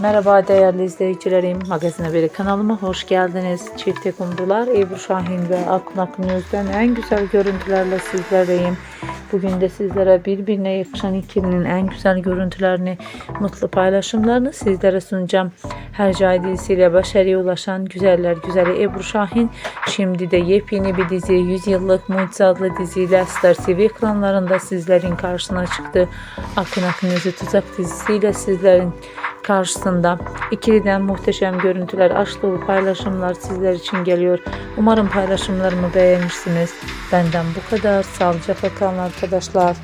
Merhaba değerli izleyicilerim. Magazin Haberi kanalıma hoş geldiniz. Çifte kumrular Ebru Şahin ve Akın Akın Özden en güzel görüntülerle sizlerleyim. Bugün de sizlere birbirine yakışan ikilinin en güzel görüntülerini, mutlu paylaşımlarını sizlere sunacağım. Hercai dizisiyle başarıya ulaşan güzeller güzeli Ebru Şahin şimdi de yepyeni bir dizi 100 yıllık Mucize adlı diziyle Star TV ekranlarında sizlerin karşısına çıktı. Akın Akın Özü Tuzak dizisiyle sizlerin karşısında ikiliden muhteşem görüntüler, aşk dolu paylaşımlar sizler için geliyor. Umarım paylaşımlarımı beğenmişsiniz. Benden bu kadar. Sağlıcakla kalın arkadaşlar.